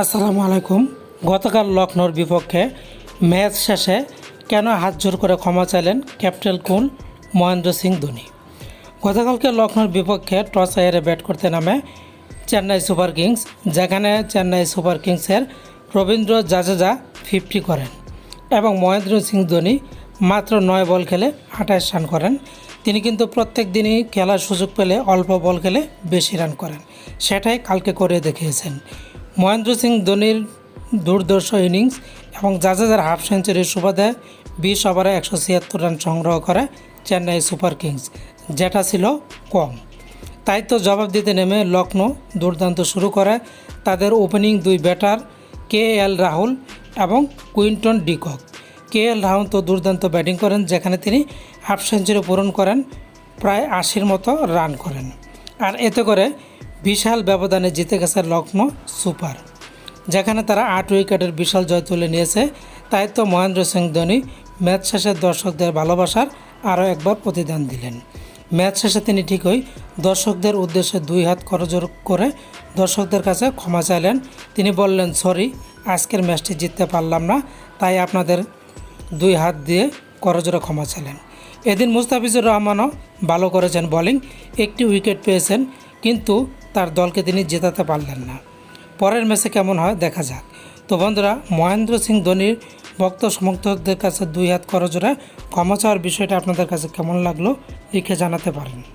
আসসালামু আলাইকুম। গতকাল লখনৌর বিপক্ষে ম্যাচ শেষে কেন হাত জোর করে ক্ষমা চাইলেন ক্যাপ্টেন কুল মহেন্দ্র সিং ধোনি? গতকালকে লখনৌর বিপক্ষে টস হেরে ব্যাট করতে নামে চেন্নাই সুপার কিংস, যেখানে চেন্নাই সুপার কিংসের রবীন্দ্র জাজেজা ফিফটি করেন এবং মহেন্দ্র সিং ধোনি মাত্র নয় বল খেলে আঠাশ রান করেন। তিনি কিন্তু প্রত্যেক দিনই খেলার সুযোগ পেলে অল্প বল খেলে বেশি রান করেন। সেটাই কালকে করে দেখিয়েছেন। মহেন্দ্র সিং ধোনির দুর্দর্শ ইনিংস এবং জাদেজার হাফ সেঞ্চুরির সুবাদে বিশ ওভারে একশো ছিয়াত্তর রান সংগ্রহ করে চেন্নাই সুপার কিংস, যেটা ছিল কম। তাই তো জবাব দিতে নেমে লখনৌ দুর্দান্ত শুরু করে তাদের ওপেনিং দুই ব্যাটার কে এল রাহুল এবং Quinton de Kock. K L Rahul তো দুর্দান্ত ব্যাটিং করেন, যেখানে তিনি হাফ সেঞ্চুরি পূরণ করেন প্রায় আশির মতো রান করেন। আর এতে করে বিশাল ব্যবধানে জিতে গেছে লখনৌ সুপার, যেখানে তারা আট উইকেটের বিশাল জয় তুলে নিয়েছে। তাই তো মহেন্দ্র সিং ধোনি ম্যাচ শেষে দর্শকদের ভালোবাসার আরও একবার প্রতিদান দিলেন। ম্যাচ শেষে তিনি ঠিকই দর্শকদের উদ্দেশ্যে দুই হাত করজোর করে দর্শকদের কাছে ক্ষমা চাইলেন। তিনি বললেন, সরি, আজকের ম্যাচটি জিততে পারলাম না, তাই আপনাদের দুই হাত দিয়ে করজোরে ক্ষমা চাইলেন। এদিন মুস্তাফিজুর রহমানও ভালো করেছেন বোলিং, একটি উইকেট পেয়েছেন, কিন্তু তার দলকে তিনি জেতাতে পারলেন না। পরের ম্যাচে কেমন হয় দেখা যাক। তো বন্ধুরা, মহেন্দ্র সিং ধোনির ভক্ত সমর্থকদের কাছে দুই হাত করজোড়ে ক্ষমা চাওয়ার বিষয়টা আপনাদের কাছে কেমন লাগল লিখে জানাতে পারেন।